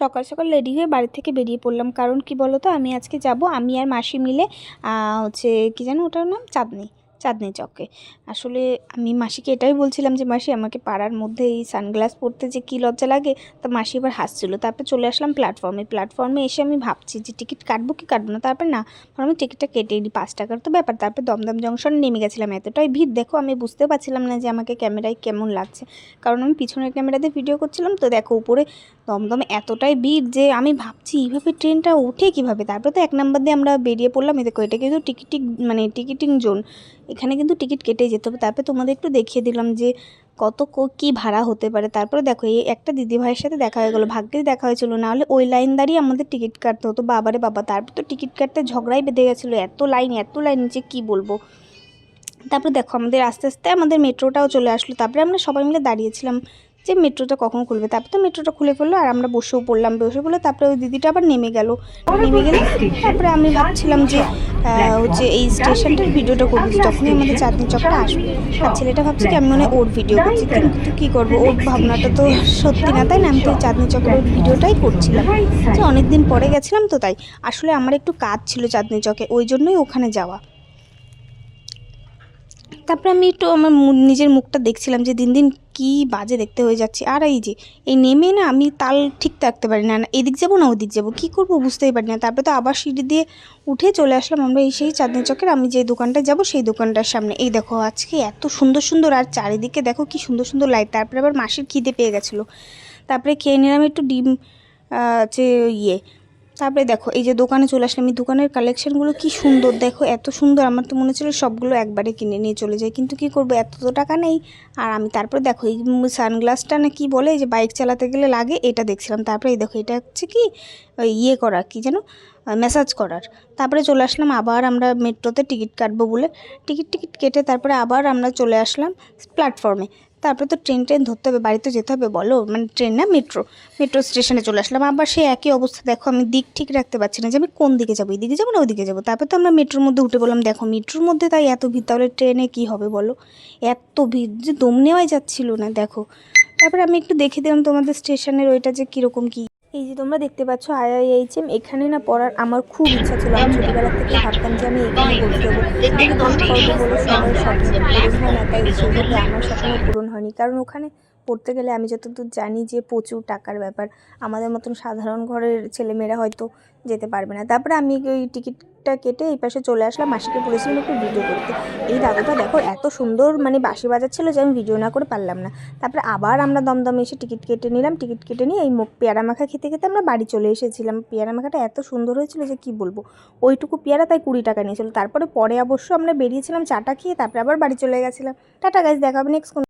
সকাল সকাল রেডি হয়ে বাড়ি থেকে বেরিয়ে পড়লাম। কারণ কি বলো তো আমি আজকে যাব, আমি আর মাসি মিলে হচ্ছে কি জানো ওটার নাম? চাঁদনি চাঁদনি চকে। আসলে আমি মাসিকে এটাই বলছিলাম যে, মাসি, আমাকে পাড়ার মধ্যে এই সানগ্লাস পরতে যে কী লজ্জা লাগে? তা মাসি এবার হাসছিল। তারপর চলে আসলাম প্ল্যাটফর্মে। প্ল্যাটফর্মে এসে আমি ভাবছি যে, টিকিট কাটবো কি কাটবো না? তারপর, না আমি টিকিটটা কেটে নিই পাঁচ টাকার তো ব্যাপার। তারপর দমদম জংশনে নেমে গেছিলাম এতটাই ভিড়। দেখো, আমি বুঝতে পারছিলাম না যে, আমাকে ক্যামেরায় কেমন লাগছে। কারণ আমি পিছনের ক্যামেরাতে ভিডিও করছিলাম। তো দেখো, উপরে দমদম এতটাই ভিড় যে আমি ভাবছি, এইভাবে ট্রেনটা ওঠে কীভাবে? তারপরে তো এক নাম্বার দিয়ে আমরা বেরিয়ে পড়লাম। এই দেখো, এটা কিন্তু টিকিটিং মানে টিকিটিং জোন। এখানে কিন্তু টিকিট কেটে যেতে হবে। তারপরে তোমাদের একটু দেখিয়ে দিলাম যে কত কো- ভাড়া হতে পারে। তারপরে দেখো, এই একটা দিদি ভাইয়ের সাথে দেখা হয়ে গেলো। ভাগ্যেই দেখা হয়েছিল। না হলে ওই লাইন দাঁড়িয়ে আমাদের টিকিট কাটতে হতো। বাবারে বাবা, তারপর তো টিকিট কাটতে ঝগড়াই বেঁধে গেছিল। এত লাইন এত লাইন যে কী বলব? তারপর দেখো, আমাদের আস্তে আস্তে আমাদের মেট্রোটাও চলে আসলো। তারপরে আমরা সবাই মিলে দাঁড়িয়েছিলাম। যে মেট্রোটা কখন খুলবে? তারপর তো মেট্রোটা খুলে ফেলল আর আমরা বসেও পড়লাম, বসে পড়ল তারপরে ওই দিদিটা আবার নেমে গেল। নেমে গেলে তারপরে আমি ভাবছিলাম যে হচ্ছে এই স্টেশনটার ভিডিওটা করব তখনই আমাদের চাঁদনি চকটা আসবে। আর ছেলেটা ভাবছে কি, আমি মানে ওর ভিডিও করছি। কিন্তু কী করব? ওর ভাবনাটা তো সত্যি না, তাই না? আমি তো চাঁদনি চকের ওর ভিডিওটাই করছিলাম। যে অনেক দিন পরে গেছিলাম তো তাই। আসলে আমার একটু কাজ ছিল চাঁদনি চকে, ওই জন্যই ওখানে যাওয়া। তারপরে আমি একটু আমার নিজের মুখটা দেখছিলাম যে দিন দিন কি বাজে দেখতে হয়ে যাচ্ছে। আর এই যে, এই নেমে না আমি তাল ঠিক থাকতে পারি না এদিক যাব না ওদিক যাব, কী করব বুঝতেই পারি না। তারপরে তো আবার সিঁড়ি দিয়ে উঠে চলে আসলাম আমরা এই সেই চাঁদনি চকের, আমি যে দোকানটায় যাব সেই দোকানটার সামনে। এই দেখো আজকে এত সুন্দর সুন্দর, আর চারিদিকে দেখো কি সুন্দর সুন্দর লাইট। তারপরে আবার মাসির খিদে পেয়ে গেছিল। তারপরে খেয়ে নিলাম একটু ডিম হচ্ছে ইয়ে তারপরে দেখো, এই যে দোকানে চলে আসলাম, এই দোকানের কালেকশনগুলো কি সুন্দর। দেখো, এত সুন্দর, আমার তো মনে হচ্ছিল সবগুলো একবারে কিনে নিয়ে চলে যাই। কিন্তু কি করব, এত তো টাকা নেই। আর আমি তারপরে দেখো, এই সানগ্লাসটা না কি বলে যে বাইক চালাতে গেলে লাগে, এটা দেখছিলাম। তারপরে এই দেখো, এটা হচ্ছে কি ইয়ে করা কি যেন ম্যাসাজ করার। তারপরে চলে আসলাম, আবার আমরা মেট্রোতে টিকিট কাটবো বলে। টিকিট টিকিট কেটে তারপরে আবার আমরা চলে আসলাম প্ল্যাটফর্মে তারপরে তো ট্রেন ট্রেন ধরতে হবে, বাড়িতে যেতে হবে, বলো মানে ট্রেন না মেট্রো মেট্রো স্টেশনে চলে আসলাম। আবার সেই একই অবস্থা, দেখো আমি দিক ঠিক রাখতে পারছি না যে আমি কোন দিকে যাব, এদিকে যাব না ওদিকে যাব। তারপর তো আমরা মেট্রোর মধ্যে উঠে বললাম দেখো মেট্রোর মধ্যে তাই এত ভিড়, তাহলে ট্রেনে কী হবে বলো? এত ভিড়, যে দম নেওয়াই যাচ্ছিল না, দেখো। তারপরে আমি একটু দেখে দিলাম তোমাদের স্টেশনের ওইটা যে কীরকম কী এই যে তোমরা দেখতে পাচ্ছ আইআইএইচএম এখানে না পড়ার আমার খুব ইচ্ছা ছিল। আমি ছোটোবেলা থেকে ভাবতাম যে আমি এখানে ভর্তি হব কিন্তু করব বলে সবার স্বপ্ন পূরণ হয়, না, তাই সেভাবে আমার স্বপ্ন পূরণ হয়নি। কারণ ওখানে পড়তে গেলে আমি যতদূর জানি যে প্রচুর টাকার ব্যাপার। আমাদের মতন সাধারণ ঘরের ছেলেমেয়েরা হয়তো যেতে পারবে না। তারপরে আমি ওই টিকিটটা কেটে এই পাশে চলে আসলাম মাসিকে বলেছিলাম একটু ভিডিও করতে। এই দাদাটা দেখো এত সুন্দর মানে বাঁশি বাজাচ্ছিল যে আমি ভিডিও না করে পারলাম না। তারপরে আবার আমরা দমদমে এসে টিকিট কেটে নিলাম। টিকিট কেটে নিয়ে এই পেয়ারা মাখা খেতে খেতে আমরা বাড়ি চলে এসেছিলাম। পেয়ারা মাখাটা এত সুন্দর হয়েছিল যে কি বলব? ওইটুকু পেয়ারা তাই কুড়ি টাকা নিয়েছিল। তারপরে পরে অবশ্য আমরা বেরিয়েছিলাম চাটা খেয়ে, তারপরে আবার বাড়ি চলে গেছিলাম। টাটা গাছ দেখাবে নেক্সট